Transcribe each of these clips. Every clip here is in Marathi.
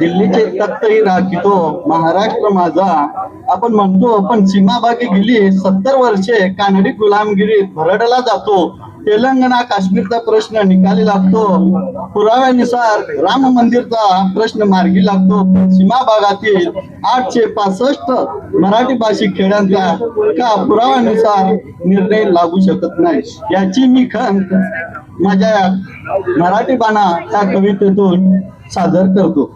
दिल्लीचे तख्तही राखितो. महाराष्ट्र माझा. आपण म्हणतो पण सीमाभागी गेली सत्तर वर्षे कानडी गुलामगिरीत भरडला जातो. तेलंगणा काश्मीरचा प्रश्न निकाली लागतो. पुराव्यानुसार राम मंदिरचा प्रश्न मार्गी लागतो. सीमा भागातील आठशे पासष्ट मराठी भाषिक खेड्यांचा का पुराव्यानुसार निर्णय लागू शकत नाही? याची मी खंत माझ्या मराठी बाणा या कवितेतून सादर करतो.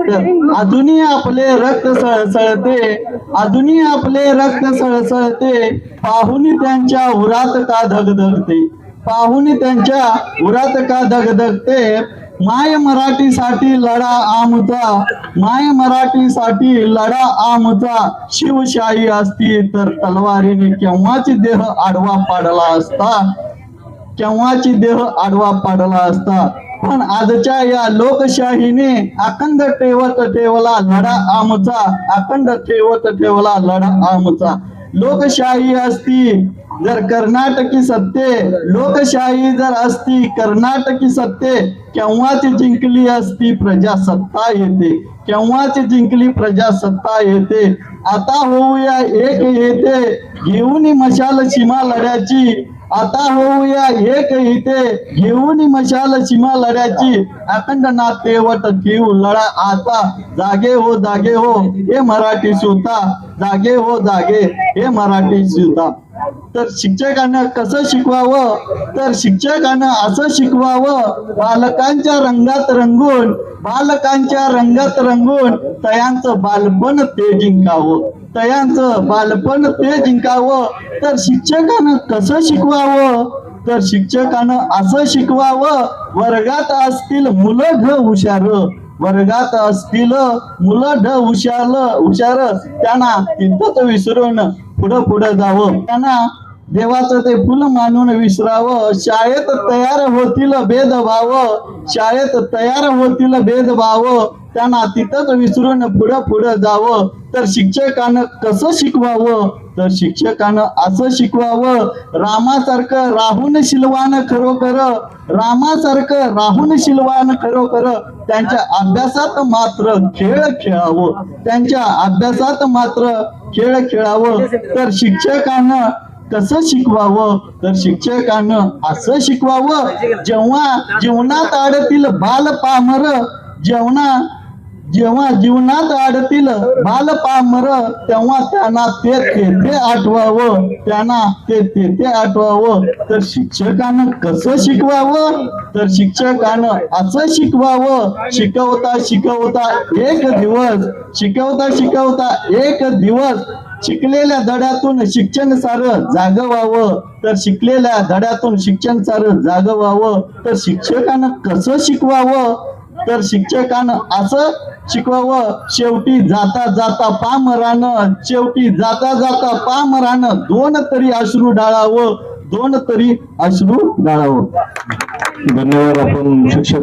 तर अजूनही आपले रक्त सळसळते अजूनही आपले रक्त सळसळते पाहुनी त्यांच्या उरात का धगधगते? पाहुनी त्यांच्या उरात का धगधगते? माय मराठीसाठी लढा आमचा माय मराठीसाठी लढा आमचा शिवशाही असती तर तलवारीने केव्हाच देह आडवा पाडला असता? केव्हाची देह आडवा पाडला असता? पण आजच्या या लोकशाहीने अखंड ठेवत ठेवला लढा आमचा. अखंड ठेवत ठेवला लढा आमचा. लोकशाही असती जर कर्नाटकी सत्ते लोकशाही जर असती कर्नाटकी सत्ते केव्हाच जिंकली असती प्रजासत्ता येते? केव्हाच जिंकली प्रजासत्ता येते? आता होऊया एक येते. घेऊन मशाल सीमा लढ्याची. आता होऊया एक इथे घेऊन मशाल सीमा लढ्याची. अखंड नातेवट घेऊ लढा आता. जागे हो जागे हो. हे मराठी सुता जागे हो जागे. हे मराठी सुता तर शिक्षकांना कसं शिकवावं? तर शिक्षकांना असं शिकवावं बालकांच्या रंगात रंगून बालकांच्या रंगात रंगून तयांचं बालपण ते जिंकावं. तयांचं बालपण ते जिंकावं. तर शिक्षकानं कसं शिकवावं? तर शिक्षकानं असं शिकवावं वर्गात असतील मुलं ढ हुशार. वर्गात असतील मुलं ढ हुशार हुशार. त्यांना तिथंच विसरून पुढं पुढं जावं. त्यांना देवाचं ते फुल मानून विसरावं. शाळेत तयार होतील भेदभाव. शाळेत तयार होतील भेदभाव. त्यांना तिथंच विसरून पुढं पुढं जावं. तर शिक्षकानं कसं शिकवावं? तर शिक्षकानं असं शिकवावं रामासारखं राहून शिलवान खरोखर रामासारखं राहून शिलवान खरोखर त्यांच्या अभ्यासात मात्र खेळ खेळावं त्यांच्या अभ्यासात मात्र खेळ खेळावं. तर शिक्षकानं कसं शिकवावं तर शिक्षकानं असं शिकवावं जेव्हा जीवनात आडतील बाल पामर जेवणा जेव्हा जीवनात अडतील बाल पामर तेव्हा त्यांना ते ते आठवावं. त्यांना ते ते आठवावं. तर शिक्षकानं कसं शिकवावं? तर शिक्षकानं असं शिकवावं. शिकवता शिकवता एक दिवस शिकवता शिकवता एक दिवस शिकलेल्या धड्यातून शिक्षण सार जागवावं. तर शिकलेल्या धड्यातून शिक्षण सार जागवावं. तर शिक्षकानं कसं शिकवावं? तर शिक्षकानं असं शिकवावं. शेवटी जाता जाता पामरानं शेवटी जाता जाता पामरानं दोन तरी अश्रू डाळावं. दोन तरी अश्रू डाळावं. धन्यवाद आपण शिक्षक